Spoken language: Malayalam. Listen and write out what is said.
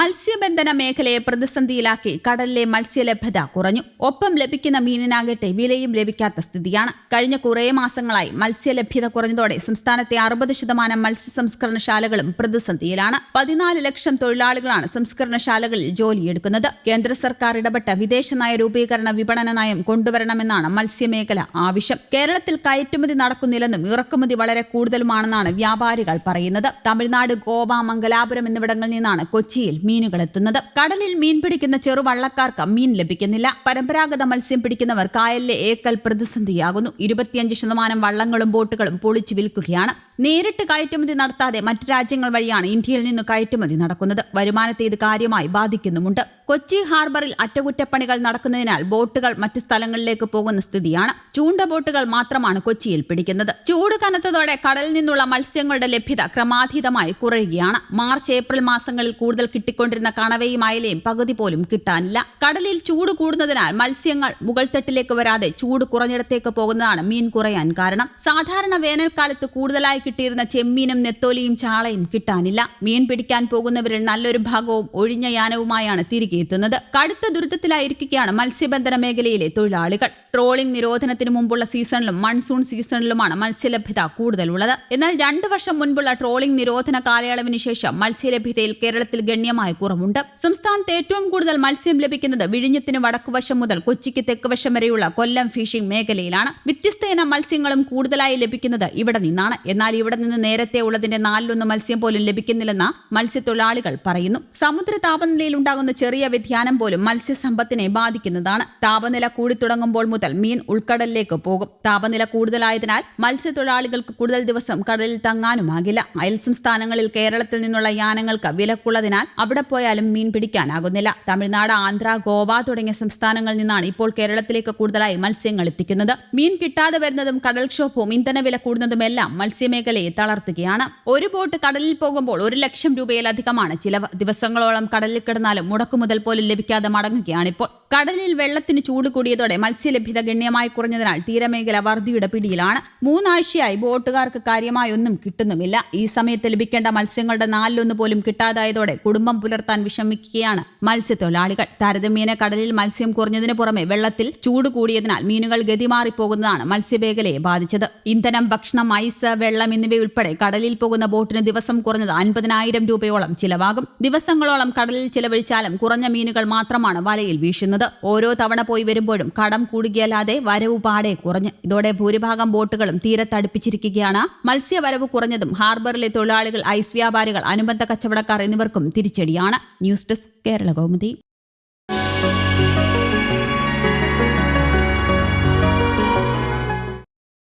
മത്സ്യബന്ധന മേഖലയെ പ്രതിസന്ധിയിലാക്കി കടലിലെ മത്സ്യലഭ്യത കുറഞ്ഞു. ഒപ്പം ലഭിക്കുന്ന മീനിനാകട്ടെ വിലയും ലഭിക്കാത്ത സ്ഥിതിയാണ്. കഴിഞ്ഞ കുറേ മാസങ്ങളായി മത്സ്യലഭ്യത കുറഞ്ഞതോടെ സംസ്ഥാനത്തെ അറുപത് ശതമാനം മത്സ്യ സംസ്കരണശാലകളും പ്രതിസന്ധിയിലാണ്. പതിനാല് ലക്ഷം തൊഴിലാളികളാണ് സംസ്കരണശാലകളിൽ ജോലിയെടുക്കുന്നത്. കേന്ദ്ര സർക്കാർ ഇടപെട്ട വിദേശ നയ രൂപീകരണ വിപണന നയം കൊണ്ടുവരണമെന്നാണ് മത്സ്യമേഖല ആവശ്യം. കേരളത്തിൽ കയറ്റുമതി നടക്കുന്നില്ലെന്നും ഇറക്കുമതി വളരെ കൂടുതലുമാണെന്നാണ് വ്യാപാരികൾ പറയുന്നത്. തമിഴ്നാട് ഗോവ മംഗലാപുരം എന്നിവിടങ്ങളിൽ നിന്നാണ് കൊച്ചിയിൽ മീനുകൾ എത്തുന്നത് കടലിൽ മീൻ പിടിക്കുന്ന ചെറുവള്ളക്കാർക്ക് മീൻ ലഭിക്കുന്നില്ല. പരമ്പരാഗത മത്സ്യം പിടിക്കുന്നവർ കായലിലെ ഏക്കൽ പ്രതിസന്ധിയാകുന്നു. ഇരുപത്തിയഞ്ച് ശതമാനം വള്ളങ്ങളും ബോട്ടുകളും പൊളിച്ചു വിൽക്കുകയാണ്. നേരിട്ട് കയറ്റുമതി നടത്താതെ മറ്റ് രാജ്യങ്ങൾ വഴിയാണ് ഇന്ത്യയിൽ നിന്ന് കയറ്റുമതി നടക്കുന്നത്. വരുമാനത്തെ ഇത് കാര്യമായി ബാധിക്കുന്നുമുണ്ട്. കൊച്ചി ഹാർബറിൽ അറ്റകുറ്റപ്പണികൾ നടക്കുന്നതിനാൽ ബോട്ടുകൾ മറ്റ് സ്ഥലങ്ങളിലേക്ക് പോകുന്ന സ്ഥിതിയാണ്. ചൂണ്ട ബോട്ടുകൾ മാത്രമാണ് കൊച്ചിയിൽ പിടിക്കുന്നത്. ചൂട് കനത്തതോടെ കടലിൽ നിന്നുള്ള മത്സ്യങ്ങളുടെ ലഭ്യത ക്രമാതീതമായി കുറയുകയാണ്. മാർച്ച് ഏപ്രിൽ മാസങ്ങളിൽ കൂടുതൽ കിട്ടിക്കൊണ്ടിരുന്ന കണവയും അയലയും പകുതി പോലും കിട്ടാനില്ല. കടലിൽ ചൂട് കൂടുന്നതിനാൽ മത്സ്യങ്ങൾ മുകൾ തട്ടിലേക്ക് വരാതെ ചൂട് കുറഞ്ഞിടത്തേക്ക് പോകുന്നതാണ് മീൻ കുറയാൻ കാരണം. സാധാരണ വേനൽക്കാലത്ത് കൂടുതലായി കിട്ടിയിരുന്ന ചെമ്മീനും നെത്തോലിയും ചാളയും കിട്ടാനില്ല. മീൻ പിടിക്കാൻ പോകുന്നവരിൽ നല്ലൊരു ഭാഗവും ഒഴിഞ്ഞ യാനവുമായാണ് തിരികെ എത്തുന്നത്. കടുത്ത ദുരിതത്തിലായിരിക്കുകയാണ് മത്സ്യബന്ധന മേഖലയിലെ തൊഴിലാളികൾ. ട്രോളിംഗ് നിരോധനത്തിന് മുമ്പുള്ള സീസണിലും മൺസൂൺ സീസണിലുമാണ് മത്സ്യലഭ്യത കൂടുതലുള്ളത്. എന്നാൽ രണ്ടു വർഷം മുൻപുള്ള ട്രോളിംഗ് നിരോധന കാലയളവിന് ശേഷം മത്സ്യലഭ്യതയിൽ കേരളത്തിൽ ഗണ്യമായ കുറവുണ്ട്. സംസ്ഥാനത്ത് ഏറ്റവും കൂടുതൽ മത്സ്യം ലഭിക്കുന്നത് വിഴിഞ്ഞത്തിന് വടക്കുവശം മുതൽ കൊച്ചിക്ക് തെക്കുവശം വരെയുള്ള കൊല്ലം ഫിഷിംഗ് മേഖലയിലാണ്. വ്യത്യസ്ത ഇനം മത്സ്യങ്ങളും കൂടുതലായി ലഭിക്കുന്നത് ഇവിടെ നിന്നാണ്. എന്നാൽ ഇവിടെ നിന്ന് നേരത്തെ ഉള്ളതിന്റെ നാലിലൊന്ന് മത്സ്യം പോലും ലഭിക്കുന്നില്ലെന്ന് മത്സ്യത്തൊഴിലാളികൾ പറയുന്നു. സമുദ്ര താപനിലയിൽ ഉണ്ടാകുന്ന ചെറിയ വ്യതിയാനം പോലും മത്സ്യസമ്പത്തിനെ ബാധിക്കുന്നതാണ്. താപനില കൂടി തുടങ്ങുമ്പോൾ മുതൽ മീൻ ഉൾക്കടലിലേക്ക് പോകും. താപനില കൂടുതലായതിനാൽ മത്സ്യത്തൊഴിലാളികൾക്ക് കൂടുതൽ ദിവസം കടലിൽ തങ്ങാനുമാകില്ല. അയൽ സംസ്ഥാനങ്ങളിൽ കേരളത്തിൽ നിന്നുള്ള യാനങ്ങൾക്ക് വിലക്കുള്ളതിനാൽ അവിടെ പോയാലും മീൻ പിടിക്കാനാകുന്നില്ല. തമിഴ്നാട് ആന്ധ്ര ഗോവ തുടങ്ങിയ സംസ്ഥാനങ്ങളിൽ നിന്നാണ് ഇപ്പോൾ കേരളത്തിലേക്ക് കൂടുതലായി മത്സ്യങ്ങൾ എത്തിക്കുന്നത്. മീൻ കിട്ടാതെ വരുന്നതും കടൽക്ഷോഭവും ഇന്ധനവില കൂടുന്നതുമെല്ലാം മത്സ്യമേഖലയെ തളർത്തുകയാണ്. ഒരു ബോട്ട് കടലിൽ പോകുമ്പോൾ ഒരു ലക്ഷം രൂപയിലധികമാണ് ചിലവ്. ദിവസങ്ങളോളം കടലിൽ കിടന്നാലും മുടക്കുമുതൽ പോലും ലഭിക്കാതെ മടങ്ങുകയാണിപ്പോൾ. കടലിൽ വെള്ളത്തിന് ചൂട് കൂടിയതോടെ മത്സ്യലഭ്യത ഗണ്യമായി കുറഞ്ഞതിനാൽ തീരമേഖല വറുതിയുടെ പിടിയിലാണ്. മൂന്നാഴ്ചയായി ബോട്ടുകാർക്ക് കാര്യമായി ഒന്നും കിട്ടുന്നുമില്ല. ഈ സമയത്ത് ലഭിക്കേണ്ട മത്സ്യങ്ങളുടെ നാലിലൊന്ന് പോലും കിട്ടാതായതോടെ കുടുംബം പുലർത്താൻ വിഷമിക്കുകയാണ് മത്സ്യത്തൊഴിലാളികൾ. താരതമ്യേന കടലിൽ മത്സ്യം കുറഞ്ഞതിനു പുറമെ വെള്ളത്തിൽ ചൂട് കൂടിയതിനാൽ മീനുകൾ ഗതിമാറി പോകുന്നതാണ് മത്സ്യമേഖലയെ ബാധിച്ചത്. ഇന്ധനം ഭക്ഷണം ഐസ് വെള്ളം എന്നിവയുൾപ്പെടെ കടലിൽ പോകുന്ന ബോട്ടിന് ദിവസം കുറഞ്ഞത് അൻപതിനായിരം രൂപയോളം ചിലവാകും. ദിവസങ്ങളോളം കടലിൽ ചിലവഴിച്ചാലും കുറഞ്ഞ മീനുകൾ മാത്രമാണ് വലയിൽ വീശുന്നത്. ഓരോ തവണ പോയി വരുമ്പോഴും കടം കൂടുകയല്ലാതെ വരവ് പാടെ കുറഞ്ഞു. ഇതോടെ ഭൂരിഭാഗം ബോട്ടുകളും തീരത്തടുപ്പിച്ചിരിക്കുകയാണ് മത്സ്യവരവ് കുറഞ്ഞതും ഹാർബറിലെ തൊഴിലാളികൾ ഐസ് വ്യാപാരികൾ അനുബന്ധ കച്ചവടക്കാർ എന്നിവർക്കും തിരിച്ചടിയാണ്. News desk Kerala Kaumudi.